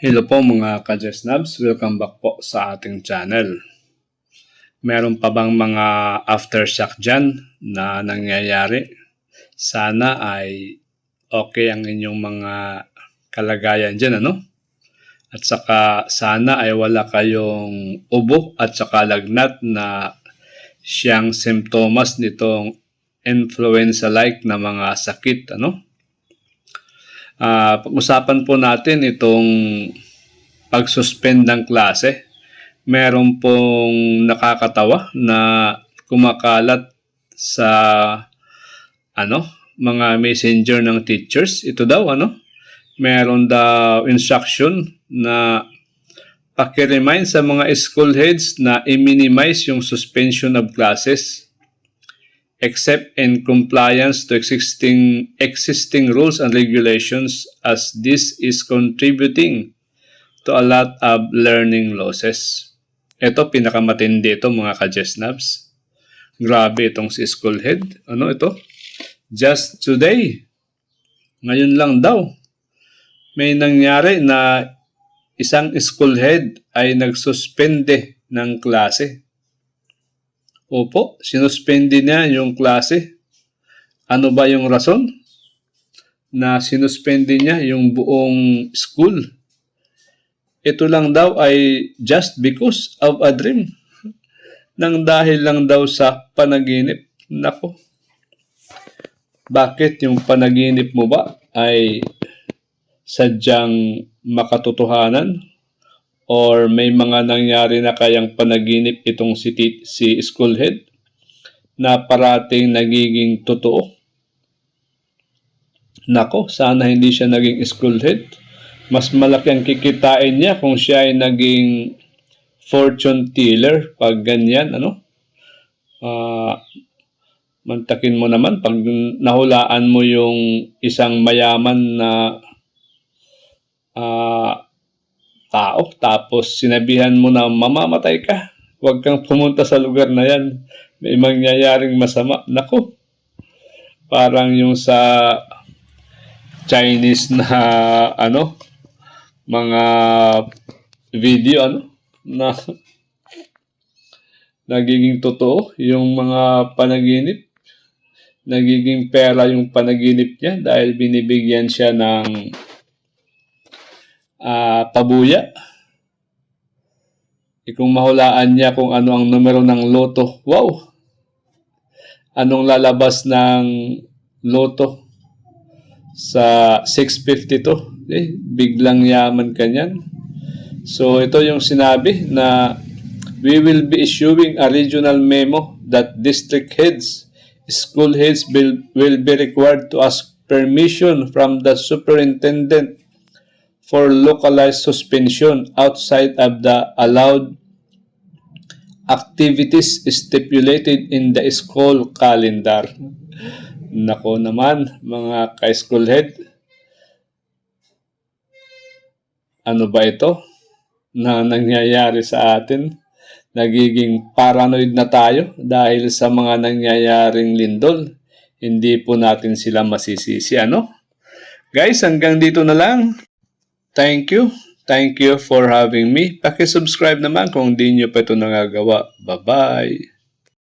Hello po mga ka-Jesnabs, welcome back po sa ating channel. Meron pa bang mga aftershock dyan na nangyayari? Sana ay okay ang inyong mga kalagayan dyan, ano? At saka sana ay wala kayong ubo at saka lagnat na siyang simptomas nitong influenza-like na mga sakit, ano? Ah, pag-usapan po natin itong pag-suspend ng klase. Meron pong nakakatawa na kumakalat sa ano, mga messenger ng teachers. Ito daw ano, meron daw instruction na paki-remind sa mga school heads na i-minimize yung suspension of classes except in compliance to existing existing rules and regulations as this is contributing to a lot of learning losses. Ito pinakamatindi ito mga ka-Jesnabs. Grabe itong si school head. Ano ito? Just today. Ngayon lang daw. May nangyari na isang school head ay nagsuspende ng klase. Opo, sinuspende niya yung klase. Ano ba yung rason? Na sinuspende niya yung buong school. Ito lang daw ay just because of a dream. Nang dahil lang daw sa panaginip. Nako. Bakit yung panaginip mo ba ay sadyang makatotohanan or may mga nangyari na kayang panaginip itong si, si school head na parating nagiging totoo. Nako, sana hindi siya naging school head. Mas malaki ang kikitain niya kung siya ay naging fortune teller pag ganyan, ano? Ah, mantakin mo naman pag nahulaan mo yung isang mayaman na ah, tao tapos sinabihan mo na mamamatay ka. Huwag kang pumunta sa lugar na yan. May mangyayaring masama. Nako. Parang yung sa Chinese na ano mga video ano na nagiging totoo yung mga panaginip nagiging pera yung panaginip niya dahil binibigyan siya ng ah, pabuya. E kung mahulaan niya kung ano ang numero ng loto, wow! Anong lalabas ng loto sa 652? Eh, biglang yaman ka niyan. So, ito yung sinabi na we will be issuing a regional memo that district heads, school heads will, will be required to ask permission from the superintendent for localized suspension outside of the allowed activities stipulated in the school calendar. Nako naman, mga ka-school head. Ano ba ito na nangyayari sa atin? Nagiging paranoid na tayo dahil sa mga nangyayaring lindol. Hindi po natin sila masisisi, ano? Guys, hanggang dito na lang. Thank you. Thank you for having me. Pakisubscribe naman kung di nyo pa ito nagagawa. Bye-bye.